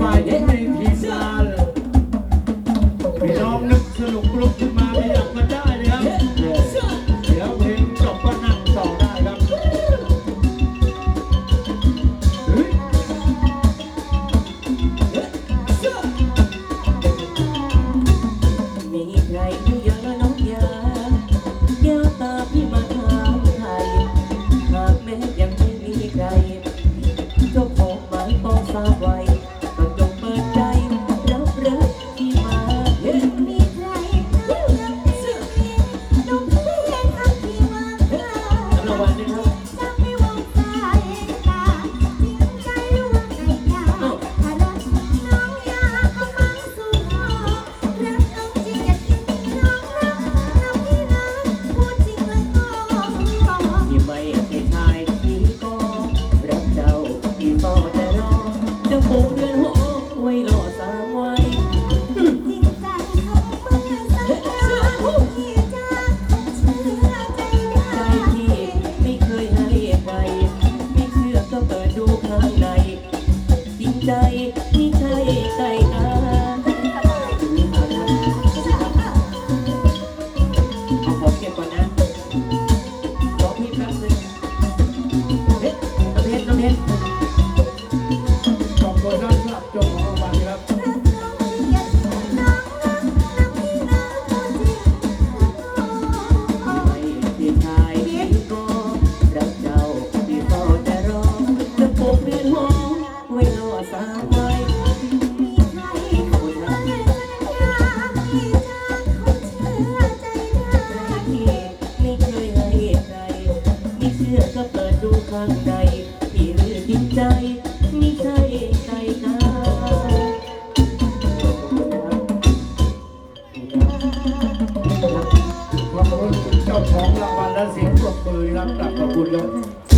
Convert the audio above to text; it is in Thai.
ฝ่ายที่มีทีมงานพี่น้องนึกสนุกลุกขึ้นมาขยับมาได้เลยครับเดี๋ยวเพลงจบก็นั่งต่อได้ครับมีใครอยู่เยอะน้องยาแก้วตาพี่มาถามไทยหากแม้ยังไม่มีใครเจ้าของหมายปองสาวไว้ จะปลูกเรือนหอไว้รอสามไว้จริงใจเอามาเชื่อใจใจได้ที่ไม่เคยให้ใครไม่เชื่อก็เปิดดูข้างในจริงใจไม่ใช่ใจกาเอาขอเก็บก่อนนะรอพี่แป๊บนึงเฮ้ จ้าของรางวัลครับไม่ที่ชายที่ก็รักเจ้าที่เฝ้าแต่รอจะปลูกเรือนหอไว้รอสามไว้ที่ไม่เคยให้ใครไม่เชื่อก็เปิดดูข้างในที่ลือจิตใจไม่ เจ้าของรางวัลและเสียงปรบมือครับกลับขอบคุณครับ